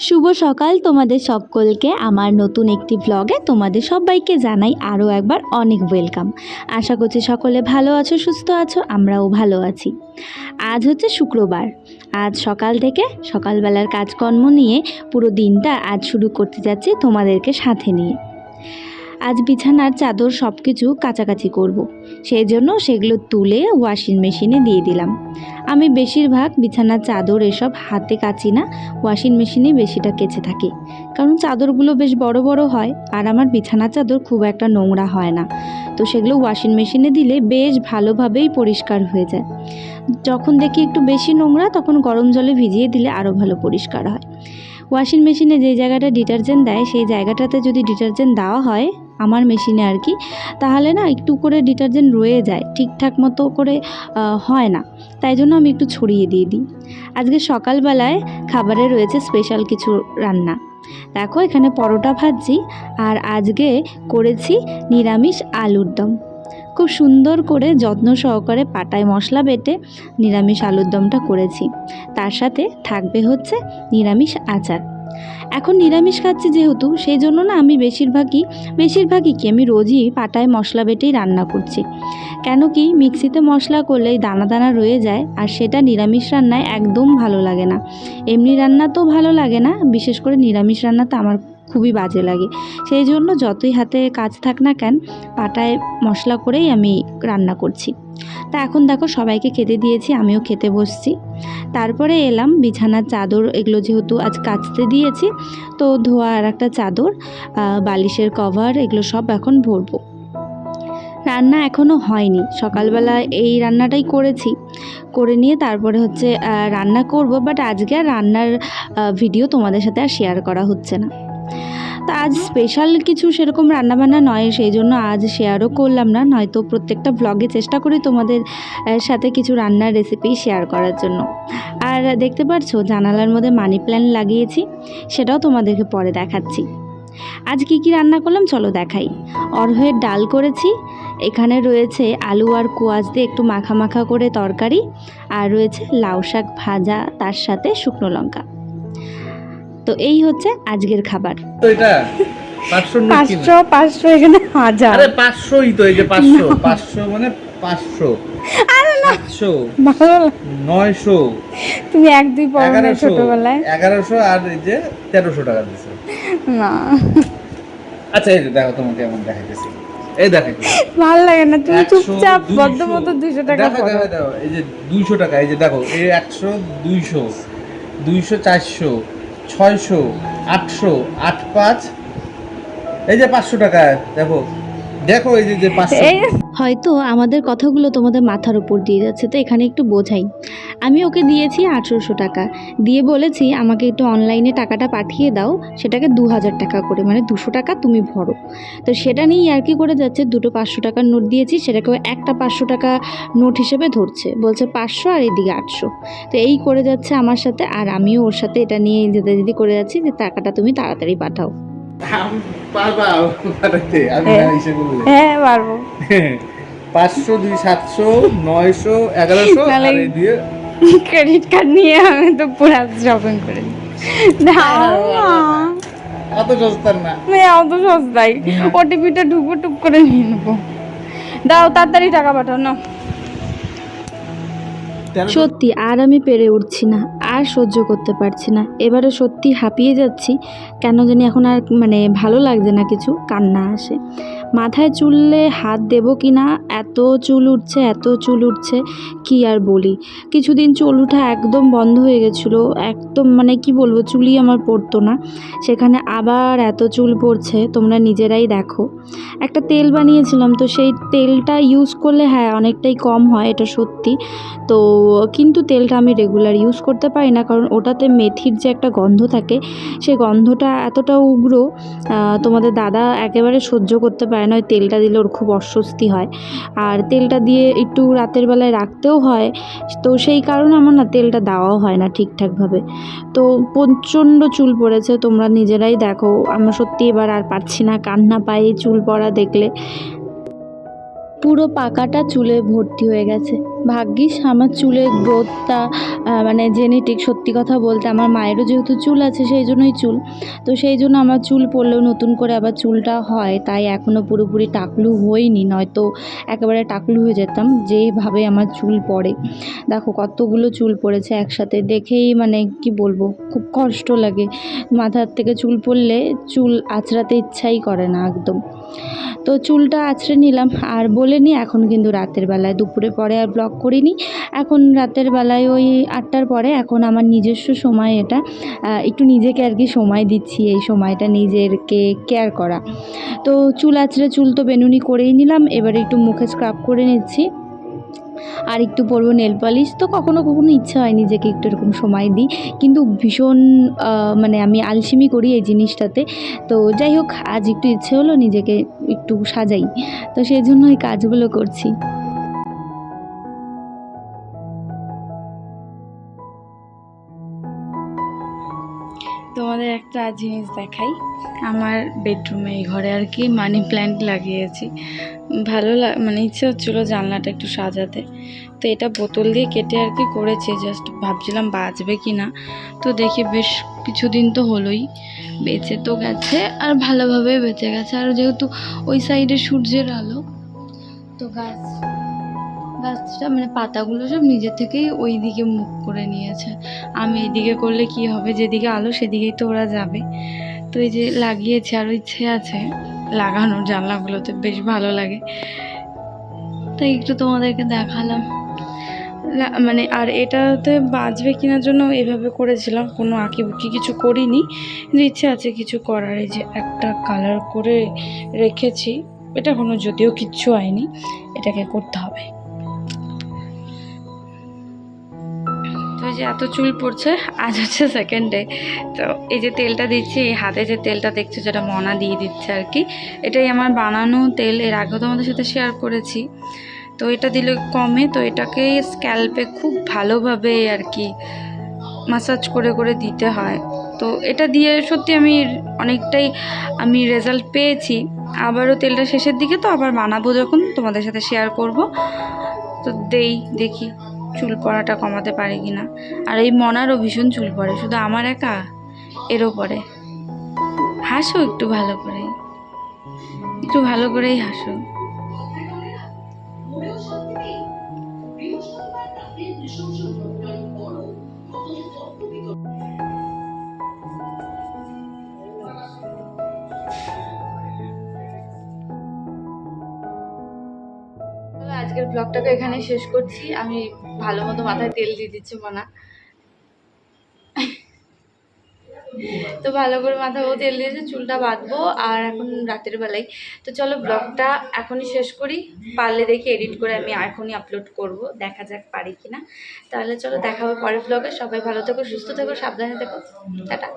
শুভ সকাল তোমাদের সকলকে। আমার নতুন একটি ব্লগে তোমাদের সবাইকে জানাই আরও একবার অনেক ওয়েলকাম আশা করছি সকলে ভালো আছো, সুস্থ আছো, আমরাও ভালো আছি। আজ হচ্ছে শুক্রবার। আজ সকাল থেকে সকালবেলার কাজকর্ম নিয়ে পুরো দিনটা আজ শুরু করতে যাচ্ছি তোমাদেরকে সাথে নিয়ে। আজ বিছানার চাদর সব কিছু কাচাকাচি করব। সেই জন্য সেগুলো তুলে ওয়াশিং মেশিনে দিয়ে দিলাম। আমি বেশিরভাগ বিছানার চাদর এসব হাতে কাচি না, ওয়াশিং মেশিনে বেশিটা কেচে থাকি। কারণ চাদরগুলো বেশ বড় বড় হয়, আর আমার বিছানার চাদর খুব একটা নোংরা হয় না। তো সেগুলো ওয়াশিং মেশিনে দিলে বেশ ভালোভাবেই পরিষ্কার হয়ে যায়। যখন দেখি একটু বেশি নোংরা, তখন গরম জলে ভিজিয়ে দিলে আরও ভালো পরিষ্কার হয়। ওয়াশিং মেশিনে যে জায়গাটা ডিটারজেন্ট দেয়, সেই জায়গাটাতে যদি ডিটারজেন্ট দেওয়া হয় আমার মেশিনে আর কি, তাহলে না একটু করে ডিটারজেন্ট রয়ে যায়, ঠিকঠাক মতো করে হয় না। তাই জন্য আমি একটু ছড়িয়ে দিয়ে দিই। আজকে সকালবেলায় খাবারে রয়েছে স্পেশাল কিছু রান্না। দেখো এখানে পরোটা ভাজছি আর আজকে করেছি নিরামিষ আলুর দম। খুব সুন্দর করে যত্ন সহকারে পাটায় মশলা বেটে নিরামিষ আলুর দমটা করেছি। তার সাথে থাকবে হচ্ছে নিরামিষ আচার। এখন নিরামিষ খাচ্ছি যেহেতু সেই জন্য না আমি বেশিরভাগই বেশিরভাগই কি আমি রোজই পাটায় মশলা বেটেই রান্না করছি। কেন কি মিক্সিতে মশলা করলে দানা দানা রয়ে যায়, আর সেটা নিরামিষ রান্নায় একদম ভালো লাগে না। এমনি রান্না তো ভালো লাগে না, বিশেষ করে নিরামিষ রান্না তো আমার খুবই বাজে লাগে। সেই জন্য যতই হাতে কাজ থাক না কেন, পাটায় মশলা করেই আমি রান্না করছি। তা এখন দেখো সবাইকে খেতে দিয়েছি, আমিও খেতে বসছি। তারপরে এলাম বিছানার চাদর, এগুলো যেহেতু আজ কাচতে দিয়েছি, তো ধোয়া আর একটা চাদর বালিশের কভার, এগুলো সব এখন ভরবো। রান্না এখনও হয়নি, সকালবেলা এই রান্নাটাই করেছি। করে নিয়ে তারপরে হচ্ছে রান্না করব, বাট আজকে আর রান্নার ভিডিও তোমাদের সাথে আর শেয়ার করা হচ্ছে না। তা আজ স্পেশাল কিছু সেরকম রান্নাবান্না নয়, সেই জন্য আজ শেয়ারও করলাম না। নয়তো প্রত্যেকটা ব্লগে চেষ্টা করি তোমাদের সাথে কিছু রান্নার রেসিপি শেয়ার করার জন্য। আর দেখতে পারছ, জানালার মধ্যে মানি প্ল্যান্ট লাগিয়েছি, সেটাও তোমাদেরকে পরে দেখাচ্ছি। আজ কি কি রান্না করলাম, চলো দেখাই। অরহের ডাল করেছি, এখানে রয়েছে আলু আর কোয়াশ দিয়ে একটু মাখা মাখা করে তরকারি, আর রয়েছে লাউ শাক ভাজা, তার সাথে শুকনো লঙ্কা। তো এই হচ্ছে আজকের খাবার। তো এটা পাঁচশো পাঁচশো পাঁচশো এখানে হাজার। আরে পাঁচশোই তো এই যে পাঁচশো। পাঁচশো মানে পাঁচশো। লাগে। নয়শো। তুমি এক দুই পড়ো না এগারোশো। ছোটবেলায়। এগারোশো আর এই যে তেরোশো টাকা দিছে। না। আচ্ছা এই যে দেখো তোমাকে এমন দেখাইতেছি। এই দেখাইতেছি ভালো লাগে না তুমি চুপচাপ। বদ্ধ মতো দুইশো টাকা দেখো, দেখো, এই যে দুইশো টাকা এই যে দেখো এই একশো দুইশো দুইশো চারশো। ছয়শো আটশো আট পাঁচ এই যে পাঁচশো টাকা দেখো। দেখো এই যে পাঁচশো হয়তো আমাদের কথাগুলো তোমাদের মাথার উপর দিয়ে যাচ্ছে, তো এখানে একটু বোঝাই। আমি ওকে দিয়েছি আঠেরোশো টাকা। দিয়ে বলেছি, আমাকে একটু অনলাইনে টাকাটা পাঠিয়ে দাও, সেটাকে দু হাজার টাকা করে মানে দুশো টাকা তুমি ভরো। তো সেটা নিয়েই আর কি করে যাচ্ছে, দুটো পাঁচশো টাকার নোট দিয়েছি সেটাকে ও একটা পাঁচশো টাকা নোট হিসেবে ধরছে। বলছে পাঁচশো আর এদিকে আটশো। তো এই করে যাচ্ছে আমার সাথে, আর আমিও ওর সাথে এটা নিয়ে যেতে যেতে করে যাচ্ছি যে টাকাটা তুমি তাড়াতাড়ি পাঠাও। পারবা পাঠাতে আমি হ্যাঁ। হিসেবে হ্যাঁ পারব। পাঁচশো দুই সাতশো নয়শো এগারোশো দিয়ে ক্রেডিট কার্ড নিয়ে আমি তো পুরো শপিং করে। দাও না। অত সস্তায় ওটিপিটা ঢুকবো টুক করে নিয়ে নেব। দাও তাড়াতাড়ি টাকা পাঠাও না সত্যি, আর আমি পেরে উঠছি না, আর সহ্য করতে পারছি না। এবারে সত্যি হাঁপিয়ে যাচ্ছি, কেন জানি এখন আর মানে ভালো লাগছে না কিছু, কান্না আসে। মাথায় চুললে হাত দেবো কি না? এত চুল উঠছে, এত চুল উঠছে, কি আর বলি? কিছুদিন চুল উঠা একদম বন্ধ হয়ে গেছিল, একদম মানে কি বলব, চুলই আমার পড়তো না। সেখানে আবার এত চুল পড়ছে, তোমরা নিজেরাই দেখো। একটা তেল বানিয়েছিলাম, তো সেই তেলটা ইউজ করলে হ্যাঁ অনেকটাই কম হয়, এটা সত্যি। তো কিন্তু তেলটা আমি রেগুলার ইউজ করতে পারি না, কারণ ওটাতে মেথির যে একটা গন্ধ থাকে সেই গন্ধটা এতটা উগ্র তোমাদের দাদা একেবারে সহ্য করতে পারে না ওই তেলটা দিলে ওর খুব অস্বস্তি হয়। আর তেলটা দিয়ে একটু রাতের বেলায় রাখতেও হয়। তো সেই কারণে আমার না তেলটা দেওয়াও হয় না ঠিকঠাকভাবে। তো প্রচণ্ড চুল পড়েছে, তোমরা নিজেরাই দেখো। আমরা সত্যি এবার আর পারছি না কান্না পায়ে চুল পড়া দেখলে। পুরো পাকাটা চুলে ভর্তি হয়ে গেছে। ভাগ্যিস আমার চুলের গ্রোথটা মানে জেনেটিক সত্যি কথা বলতে আমার মায়েরও যেহেতু চুল আছে সেই জন্যই চুল। তো সেই জন্য আমার চুল পড়লেও নতুন করে আবার চুলটা হয়, তাই এখনও পুরোপুরি টাকলু হইনি নয়তো একেবারে টাকলু হয়ে যেতাম যেভাবে আমার চুল পড়ে। দেখো কতগুলো চুল পড়েছে একসাথে, দেখেই মানে কি বলব, খুব কষ্ট লাগে। মাথার থেকে চুল পড়লে চুল আঁচড়াতে ইচ্ছাই করে না একদম। তো চুলটা আঁচড়ে নিলাম, আর বলে নি এখন কিন্তু রাতের বেলায় দুপুরে পরে আর ব্লগ করিনি। এখন রাতের বেলায় ওই আটটার পরে এখন আমার নিজস্ব সময় এটা একটু নিজেকে আর কি সময় দিচ্ছি এই সময়টা নিজেরকে কেয়ার করা। তো চুল আঁচড়ে চুল তো বেনুনি করেই নিলাম, এবারে একটু মুখে স্ক্রাব করে নিচ্ছি। আর একটু পরবো নেল পালিশ তো কখনো কখনো ইচ্ছা হয় নিজেকে একটু এরকম সময় দিই। কিন্তু ভীষণ মানে আমি আলসিমি করি এই জিনিসটাতে। তো যাই হোক, আজ একটু ইচ্ছে হলো নিজেকে একটু সাজাই। তো সেই জন্য এই কাজগুলো করছি। তোমাদের একটা জিনিস দেখাই। আমার বেডরুমে এই ঘরে আর কি মানি প্ল্যান্ট লাগিয়েছি। ভালো মানে ইচ্ছে হচ্ছিল জানলাটা একটু সাজাতে। তো এটা বোতল দিয়ে কেটে আর কি করেছি জাস্ট ভাবছিলাম বাঁচবে কি না তো দেখি বেশ কিছুদিন তো হলোই, বেঁচে তো গেছে আর ভালোভাবে বেঁচে গেছে। আর যেহেতু ওই সাইডে সূর্যের আলো, তো গাছ গাছটা মানে পাতাগুলো সব নিজে থেকেই ওই দিকে মুখ করে নিয়েছে। আমি এদিকে করলে কি হবে? যেদিকে আলো, সেদিকেই তো ওরা যাবে। তো এই যে লাগিয়েছে আরও ইচ্ছে আছে লাগানোর জানলাগুলোতে, বেশ ভালো লাগে। তাই একটু তোমাদেরকে দেখালাম। মানে আর এটাতে বাঁচবে কেনার জন্য এভাবে করেছিলাম, কোনো আঁকি বুকি কিছু করিনি। কিন্তু ইচ্ছে আছে কিছু করার, এই যে একটা কালার করে রেখেছি। এটা কোনো, যদিও কিচ্ছু হয়নি, এটাকে করতে হবে। যে এত চুল পড়ছে, আজ হচ্ছে সেকেন্ড ডে তো এই যে তেলটা দিচ্ছি, এই হাতে যে তেলটা দেখছ যেটা মনা দিয়ে দিচ্ছে আর কি, এটাই আমার বানানো তেল। এর আগেও তোমাদের সাথে শেয়ার করেছি। তো এটা দিলে কমে, তো এটাকে স্ক্যাল্পে খুব ভালোভাবে আর কি মাসাজ করে করে দিতে হয়। তো এটা দিয়ে সত্যি আমি অনেকটাই আমি রেজাল্ট পেয়েছি। আবারও তেলটা শেষের দিকে তো আবার বানাবো যখন তোমাদের সাথে শেয়ার করব। তো দেই, দেখি। চুল পড়াটা কমাতে পারে কি না আর এই মনারও ভীষণ চুল পড়ে, শুধু আমার একা? এরও পড়ে। হাসো একটু ভালো করে একটু ভালো করেই হাসো। আজকের ব্লগটাকে এখানে শেষ করছি। আমি ভালো মতো মাথায় তেল দিয়ে দিচ্ছি, মনা। তো ভালো করে মাথায় ও তেল দিয়েছে, চুলটা বাঁধবো আর এখন রাতের বেলায়। তো চলো ব্লগটা এখনই শেষ করি। পারলে দেখি এডিট করে আমি এখনই আপলোড করব। দেখা যাক পারি কিনা। তাহলে চলো দেখা হবে পরের ব্লগে সবাই ভালো থেকো, সুস্থ থেকো, সাবধানে থেকো। টাটা।